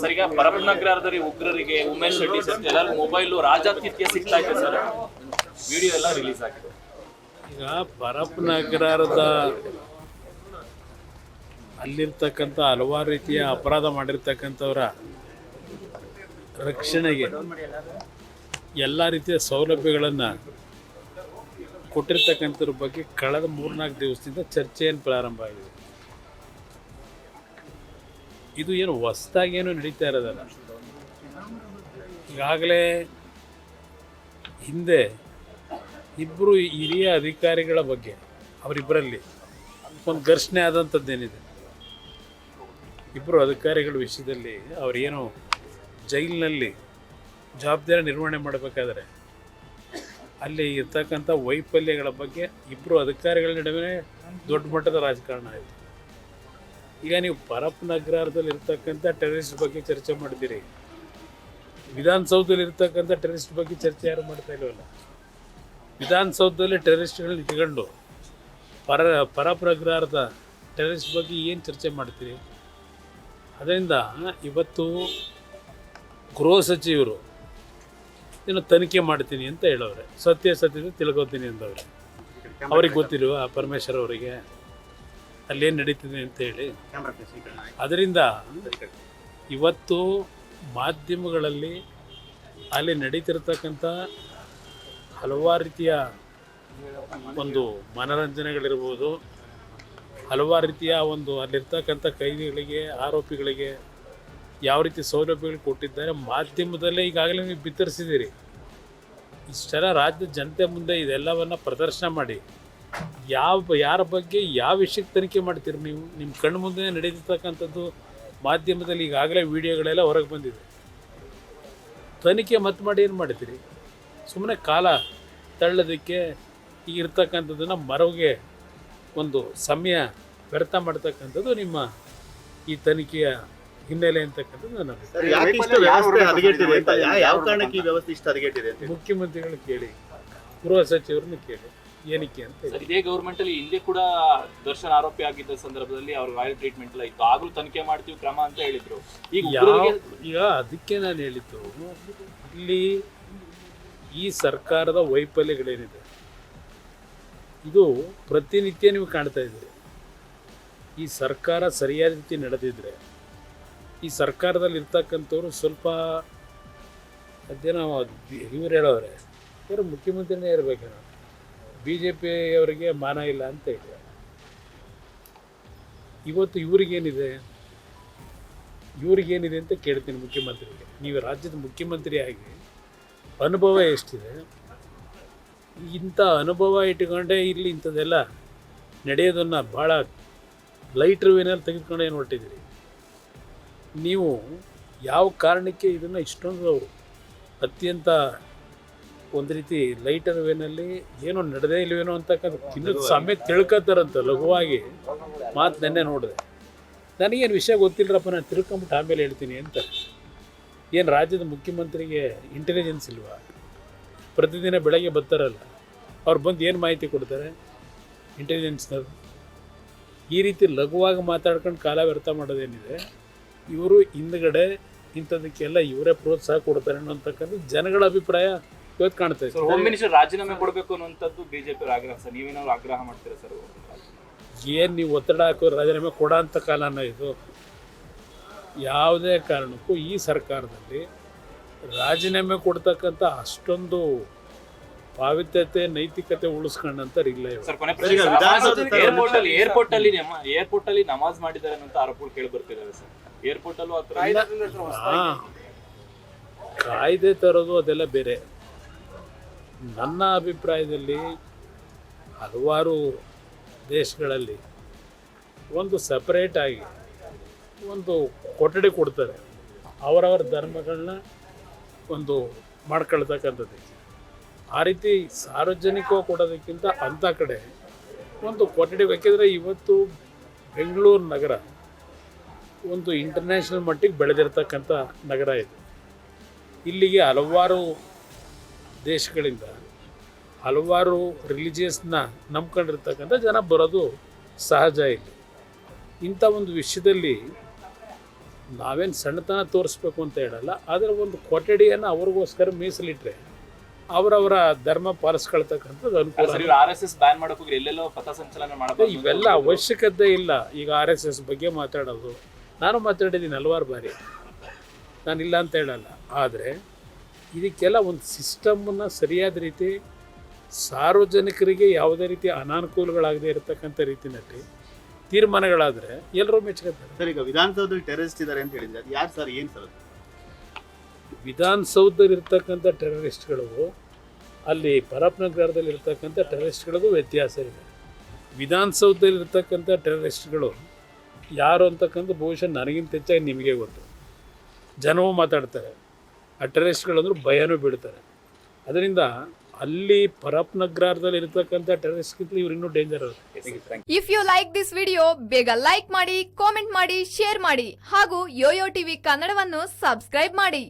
Sir, ಈಗ ಪರಪ್ಪನಗರದಲ್ಲಿ ಉಗ್ರರಿಗೆ ಉಮೇಶ್ ಶೆಟ್ಟಿ ಸರ್ ಎಲ್ಲರೂ ಮೊಬೈಲ್ ರಾಜಾತಿಥ್ಯ ಸಿಗ್ತಾ ಇದೆ ಸರ್. ವಿಡಿಯೋ ಎಲ್ಲ ರಿಲೀಸ್ ಆಗಿದೆ. ಈಗ ಪರಪ್ಪನಗರದ ಅಲ್ಲಿರ್ತಕ್ಕಂಥ ಹಲವಾರು ರೀತಿಯ ಅಪರಾಧ ಮಾಡಿರ್ತಕ್ಕಂಥವ್ರ ರಕ್ಷಣೆಗೆ ಎಲ್ಲ ರೀತಿಯ ಸೌಲಭ್ಯಗಳನ್ನು ಕೊಟ್ಟಿರ್ತಕ್ಕಂಥದ್ರ ಬಗ್ಗೆ ಕಳೆದ ಮೂರ್ನಾಲ್ಕು ದಿವಸದಿಂದ ಚರ್ಚೆಯನ್ನು ಪ್ರಾರಂಭ ಆಗಿದೆ. ಇದು ಏನು ಹೊಸ್ದಾಗಿ ಏನು ನಡೀತಾ ಇರೋದಲ್ಲ. ಈಗಾಗಲೇ ಹಿಂದೆ ಇಬ್ಬರು ಹಿರಿಯ ಅಧಿಕಾರಿಗಳ ಬಗ್ಗೆ ಅವರಿಬ್ಬರಲ್ಲಿ ಒಂದು ಘರ್ಷಣೆ ಆದಂಥದ್ದೇನಿದೆ. ಇಬ್ಬರು ಅಧಿಕಾರಿಗಳ ವಿಷಯದಲ್ಲಿ ಅವರೇನು ಜೈಲಿನಲ್ಲಿ ಜವಾಬ್ದಾರಿ ನಿರ್ವಹಣೆ ಮಾಡಬೇಕಾದ್ರೆ ಅಲ್ಲಿ ಇರ್ತಕ್ಕಂಥ ವೈಫಲ್ಯಗಳ ಬಗ್ಗೆ ಇಬ್ಬರು ಅಧಿಕಾರಿಗಳ ನಡುವೆ ದೊಡ್ಡ ಮಟ್ಟದ ರಾಜಕಾರಣ ಆಯಿತು. ಈಗ ನೀವು ಪರಪ್ಪನಗರದಲ್ಲಿ ಇರ್ತಕ್ಕಂಥ ಟೆರರಿಸ್ಟ್ ಬಗ್ಗೆ ಚರ್ಚೆ ಮಾಡಿದ್ದೀರಿ ವಿಧಾನಸೌಧದಲ್ಲಿ ಇರ್ತಕ್ಕಂಥ ಟೆರರಿಸ್ಟ್ ಬಗ್ಗೆ ಚರ್ಚೆ ಯಾರು ಮಾಡ್ತಾ ಇಲ್ವಲ್ಲ? ವಿಧಾನಸೌಧದಲ್ಲಿ ಟೆರರಿಸ್ಟ್ಗಳನ್ನ ಇಟ್ಕೊಂಡು ಪರ ಪರಪ್ರಗ್ರಹಾರದ ಟೆರರಿಸ್ಟ್ ಬಗ್ಗೆ ಏನು ಚರ್ಚೆ ಮಾಡ್ತೀರಿ? ಅದರಿಂದ ಇವತ್ತು ಗೃಹ ಸಚಿವರು ಇನ್ನು ತನಿಖೆ ಮಾಡ್ತೀನಿ ಅಂತ ಹೇಳೋವರೆ. ಸತ್ಯ ಸತ್ಯದ ತಿಳ್ಕೊತೀನಿ ಅಂದವ್ರೆ. ಅವ್ರಿಗೆ ಗೊತ್ತಿಲ್ವ? ಪರಮೇಶ್ವರ್ ಅವರಿಗೆ? ಅಲ್ಲೇನು ನಡೀತಿದೆ ಅಂತ ಹೇಳಿ ಅದರಿಂದ ಇವತ್ತು ಮಾಧ್ಯಮಗಳಲ್ಲಿ ಅಲ್ಲಿ ನಡೀತಿರ್ತಕ್ಕಂಥ ಹಲವಾರು ರೀತಿಯ ಒಂದು ಮನೋರಂಜನೆಗಳಿರ್ಬೋದು. ಹಲವಾರು ರೀತಿಯ ಒಂದು ಅಲ್ಲಿರ್ತಕ್ಕಂಥ ಕೈದಿಗಳಿಗೆ ಆರೋಪಿಗಳಿಗೆ ಯಾವ ರೀತಿ ಸೌಲಭ್ಯಗಳು ಕೊಟ್ಟಿದ್ದಾರೆ ಮಾಧ್ಯಮದಲ್ಲೇ ಈಗಾಗಲೇ ನೀವು ಬಿತ್ತರಿಸಿದ್ದೀರಿ. ಇಷ್ಟೆಲ್ಲ ರಾಜ್ಯದ ಜನತೆ ಮುಂದೆ ಇದೆಲ್ಲವನ್ನು ಪ್ರದರ್ಶನ ಮಾಡಿ. ಯಾವ ಯಾರ ಬಗ್ಗೆ ಯಾವ ವಿಷಯಕ್ಕೆ ತನಿಖೆ ಮಾಡ್ತೀರಿ ನೀವು? ನಿಮ್ಮ ಕಣ್ಣು ಮುಂದೆ ನಡೆದಿರ್ತಕ್ಕಂಥದ್ದು ಮಾಧ್ಯಮದಲ್ಲಿ ಈಗಾಗಲೇ ವಿಡಿಯೋಗಳೆಲ್ಲ ಹೊರಗೆ ಬಂದಿದೆ. ತನಿಖೆ ಮತ್ತೆ ಮಾಡಿ ಏನು ಮಾಡ್ತೀರಿ? ಸುಮ್ಮನೆ ಕಾಲ ತಳ್ಳೋದಕ್ಕೆ ಈಗ ಇರ್ತಕ್ಕಂಥದ್ದನ್ನು ಮರವಿಗೆ ಒಂದು ಸಮಯ ವ್ಯರ್ಥ ಮಾಡ್ತಕ್ಕಂಥದ್ದು ನಿಮ್ಮ ಈ ತನಿಖೆಯ ಹಿನ್ನೆಲೆ ಅಂತಕ್ಕಂಥದ್ದು ನನ್ನ ಅಭಿಪ್ರಾಯ. ಸರ್, ಯಾಕೆ ಇಷ್ಟು ವ್ಯವಸ್ಥೆ ಹದಗೆಟ್ಟಿದೆ ಅಂತ ಯಾ- ಯಾವ ಕಾರಣಕ್ಕೆ ಈ ವ್ಯವಸ್ಥೆ ಇಷ್ಟು ಹದಗೆಟ್ಟಿದೆ ಅಂತ ಮುಖ್ಯಮಂತ್ರಿಗಳನ್ನ ಕೇಳಿ ಗೃಹ ಸಚಿವರನ್ನು ಕೇಳಿ. ಏನಕ್ಕೆ ಅಂತ ಸರ್ ಇದೇ ಗೌರ್ಮೆಂಟ್ ಅಲ್ಲಿ ಹಿಂದೆ ಕೂಡ ದರ್ಶನ್ ಆರೋಪಿ ಆಗಿದ್ದ ಸಂದರ್ಭದಲ್ಲಿ ಅವ್ರ ವಾಯಲ್ ಟ್ರೀಟ್ಮೆಂಟ್ ಎಲ್ಲ ಇತ್ತು. ಆಗ್ಲೂ ತನಿಖೆ ಮಾಡ್ತೀವಿ ಕ್ರಮ ಅಂತ ಹೇಳಿದ್ರು. ಈಗ ಯಾವ ಈಗ ಅದಕ್ಕೆ ನಾನು ಹೇಳಿದ್ದು ಇಲ್ಲಿ ಈ ಸರ್ಕಾರದ ವೈಫಲ್ಯಗಳೇನಿದೆ? ಇದು ಪ್ರತಿನಿತ್ಯ ನೀವು ಕಾಣ್ತಾ ಇದ್ದೀರಿ ಈ ಸರ್ಕಾರ ಸರಿಯಾದ ರೀತಿ ನಡೆದಿದ್ರೆ ಈ ಸರ್ಕಾರದಲ್ಲಿ ಇರ್ತಕ್ಕಂಥವ್ರು ಸ್ವಲ್ಪ ಅದೇನೋ ಇವ್ರು ಹೇಳೋರೆ ಇವರು ಮುಖ್ಯಮಂತ್ರಿನೇ ಇರಬೇಕೇನೋ ಬಿ ಜೆ ಪಿಯವರಿಗೆ ಮಾನ ಇಲ್ಲ ಅಂತ ಹೇಳಿ. ಇವತ್ತು ಇವ್ರಿಗೇನಿದೆ? ಇವ್ರಿಗೇನಿದೆ ಅಂತ ಕೇಳ್ತೀನಿ ಮುಖ್ಯಮಂತ್ರಿಗೆ. ನೀವು ರಾಜ್ಯದ ಮುಖ್ಯಮಂತ್ರಿಯಾಗಿ ಅನುಭವ ಎಷ್ಟಿದೆ? ಇಂಥ ಅನುಭವ ಇಟ್ಟುಕೊಂಡೇ ಇಲ್ಲಿ ಇಂಥದ್ದೆಲ್ಲ ನಡೆಯೋದನ್ನು ಭಾಳ ಲೈಟ್ ವೇನಲ್ಲಿ ತೆಗೆದುಕೊಂಡು ಏನು ಹೊರಟಿದ್ದೀರಿ ನೀವು ಯಾವ ಕಾರಣಕ್ಕೆ ಇದನ್ನು ಇಷ್ಟೊಂದು ಅತ್ಯಂತ ಒಂದು ರೀತಿ ಲೈಟರ್ ವೇನಲ್ಲಿ ಏನೋ ನಡೆದೇ ಇಲ್ವೇನೋ ಅಂತಕ್ಕಂಥ ಇನ್ನೂ ಸಮಯ ತಿಳ್ಕೊತಾರಂತ ಲಘುವಾಗಿ. ಮಾತು ನೆನ್ನೆ ನೋಡಿದೆ. ನನಗೇನು ವಿಷಯ ಗೊತ್ತಿಲ್ಲರಪ್ಪ ನಾನು ತಿಳ್ಕೊಂಬಿಟ್ಟು ಆಮೇಲೆ ಹೇಳ್ತೀನಿ ಅಂತ. ಏನು ರಾಜ್ಯದ ಮುಖ್ಯಮಂತ್ರಿಗೆ ಇಂಟೆಲಿಜೆನ್ಸ್ ಇಲ್ವಾ? ಪ್ರತಿದಿನ ಬೆಳಗ್ಗೆ ಬರ್ತಾರಲ್ಲ ಅವ್ರು ಬಂದು ಏನು ಮಾಹಿತಿ ಕೊಡ್ತಾರೆ? ಇಂಟೆಲಿಜೆನ್ಸ್ನವ್ರು ಈ ರೀತಿ ಲಘುವಾಗಿ ಮಾತಾಡ್ಕೊಂಡು ಕಾಲ ವ್ಯರ್ಥ ಮಾಡೋದೇನಿದೆ? ಇವರು ಹಿಂದ್ಗಡೆ ಇಂಥದಕ್ಕೆಲ್ಲ ಇವರೇ ಪ್ರೋತ್ಸಾಹ ಕೊಡ್ತಾರೆ ಅನ್ನೋಂತಕ್ಕಂಥ ಜನಗಳ ಅಭಿಪ್ರಾಯ. ಇವತ್ತು ಕಾಣ್ತಾ ಇದೆ ಸರ್ ಹೋಮ್ ಮಿನಿಸ್ಟರ್ ರಾಜೀನಾಮೆ ಕೊಡಬೇಕು ಅನ್ನುವಂಥದ್ದು ಬಿಜೆಪಿ ಆಗ್ರಹ ಸರ್. ನೀವೇನಾದ್ರು ಆಗ್ರಹ ಮಾಡ್ತೀರಾ ಸರ್? ಏನು ನೀವು ಒತ್ತಡ ಹಾಕೋ ರಾಜೀನಾಮೆ ಕೊಡ ಅಂತ ಕಾಲನ ಇದು. ಯಾವುದೇ ಕಾರಣಕ್ಕೂ ಈ ಸರ್ಕಾರದಲ್ಲಿ ರಾಜೀನಾಮೆ ಕೊಡ್ತಕ್ಕಂಥ ಅಷ್ಟೊಂದು ಪಾವಿತ್ರತೆ ನೈತಿಕತೆ ಉಳಿಸ್ಕೊಂಡಂಥವ್ರು ಇಲ್ಲ ಏರ್ಪೋರ್ಟ್ ಅಲ್ಲಿ ಏರ್ಪೋರ್ಟ್ ಅಲ್ಲಿ ಏರ್ಪೋರ್ಟ್ ಅಲ್ಲಿ ನಮಾಜ್ ಮಾಡಿದ್ದಾರೆ ಅಂತ ಆರೋಪಗಳು ಕೇಳಿ ಬರ್ತಿದ್ದಾರೆ ಸರ್. ಏರ್ಪೋರ್ಟ್ ಅಲ್ಲೂ ಕಾಯ್ದೆ ತರೋದು ಅದೆಲ್ಲ ಬೇರೆ. ನನ್ನ ಅಭಿಪ್ರಾಯದಲ್ಲಿ ಹಲವಾರು ದೇಶಗಳಲ್ಲಿ ಒಂದು ಸಪ್ರೇಟಾಗಿ ಒಂದು ಕೊಠಡಿ ಕೊಡ್ತಾರೆ ಅವರವರ ಧರ್ಮಗಳನ್ನ ಒಂದು ಮಾಡ್ಕೊಳ್ತಕ್ಕಂಥದ್ದು. ಆ ರೀತಿ ಸಾರ್ವಜನಿಕ ಕೊಡೋದಕ್ಕಿಂತ ಅಂಥ ಕಡೆ ಒಂದು ಕೊಠಡಿ ಬೇಕಿದ್ರೆ ಇವತ್ತು ಬೆಂಗಳೂರು ನಗರ ಒಂದು ಇಂಟರ್ನ್ಯಾಷನಲ್ ಮಟ್ಟಿಗೆ ಬೆಳೆದಿರ್ತಕ್ಕಂಥ ನಗರ ಇದು. ಇಲ್ಲಿಗೆ ಹಲವಾರು ದೇಶಗಳಿಂದ ಹಲವಾರು ರಿಲಿಜಿಯಸ್ನ ನಂಬ್ಕೊಂಡಿರ್ತಕ್ಕಂಥ ಜನ ಬರೋದು ಸಹಜ ಇಲ್ಲಿ. ಇಂಥ ಒಂದು ವಿಷಯದಲ್ಲಿ ನಾವೇನು ಸಣ್ಣತನ ತೋರಿಸ್ಬೇಕು ಅಂತ ಹೇಳಲ್ಲ ಆದರೆ ಒಂದು ಕೊಠಡಿಯನ್ನು ಅವ್ರಿಗೋಸ್ಕರ ಮೀಸಲಿಟ್ಟರೆ ಅವರವರ ಧರ್ಮ ಪಾಲಿಸ್ಕೊಳ್ತಕ್ಕಂಥದ್ದು ಅನುಕೂಲ. ಆರ್ ಎಸ್ ಎಸ್ ಬ್ಯಾನ್ ಮಾಡಕ್ ಹೋಗಿ ಎಲ್ಲೆಲ್ಲೋ ಪಥಸಂಚಲನ ಮಾಡಬೇಕು ಇವೆಲ್ಲ ಅವಶ್ಯಕತೆ ಇಲ್ಲ. ಈಗ ಆರ್ ಎಸ್ ಎಸ್ ಬಗ್ಗೆ ಮಾತಾಡೋದು. ನಾನು ಮಾತಾಡಿದ್ದೀನಿ ಹಲವಾರು ಬಾರಿ. ನಾನು ಇಲ್ಲ ಅಂತ ಹೇಳಲ್ಲ. ಆದರೆ ಇದಕ್ಕೆಲ್ಲ ಒಂದು ಸಿಸ್ಟಮನ್ನು ಸರಿಯಾದ ರೀತಿ ಸಾರ್ವಜನಿಕರಿಗೆ ಯಾವುದೇ ರೀತಿ ಅನಾನುಕೂಲಗಳಾಗದೇ ಇರತಕ್ಕಂಥ ರೀತಿಯಲ್ಲಿ ತೀರ್ಮಾನಗಳಾದರೆ ಎಲ್ಲರೂ ಮೆಚ್ಚುತ್ತಾರೆ ಸರ್ ಈಗ ವಿಧಾನಸೌಧದಲ್ಲಿ ಟೆರರಿಸ್ಟ್ ಇದ್ದಾರೆ ಅಂತ ಹೇಳಿದ್ರೆ ಅದು ಯಾರು ಸರ್ ಏನು ಸರ್ ವಿಧಾನಸೌಧದಲ್ಲಿರ್ತಕ್ಕಂಥ ವಿಧಾನಸೌಧದಲ್ಲಿ ಇರ್ತಕ್ಕಂಥ ಟೆರರಿಸ್ಟ್ಗಳು ಅಲ್ಲಿ ಪರಪ್ನಗರದಲ್ಲಿ ಇರ್ತಕ್ಕಂಥ ಟೆರರಿಸ್ಟ್ಗಳಿಗೂ ವ್ಯತ್ಯಾಸ ಇದೆ. ವಿಧಾನಸೌಧದಲ್ಲಿ ಇರ್ತಕ್ಕಂಥ ಟೆರರಿಸ್ಟ್ಗಳು ಯಾರು ಅಂತಕ್ಕಂಥ ಬಹುಶಃ ನನಗಿಂತ ಹೆಚ್ಚಾಗಿ ನಿಮಗೆ ಗೊತ್ತು. ಜನವೂ ಮಾತಾಡ್ತಾರೆ. ಆ ಟೆರರಿಸ್ಟ್ಗಳಂದ್ರೂ ಭಯನೂ ಬಿಡ್ತಾರೆ ಅದರಿಂದ ಅಲ್ಲಿ ಪರಪ್ನಗ್ರಹದಲ್ಲಿ ಇರತಕ್ಕಂಥ ಟೆರರಿಸ್ಟ್ಗಿಂತ ಇವ್ರು ಇನ್ನೂ danger if you like this video ಬೇಗ ಲೈಕ್ ಮಾಡಿ ಕಾಮೆಂಟ್ ಮಾಡಿ ಶೇರ್ ಮಾಡಿ ಹಾಗೂ ಯೋಯೋ ಟಿವಿ ಕನ್ನಡವನ್ನು ಸಬ್ಸ್ಕ್ರೈಬ್ ಮಾಡಿ.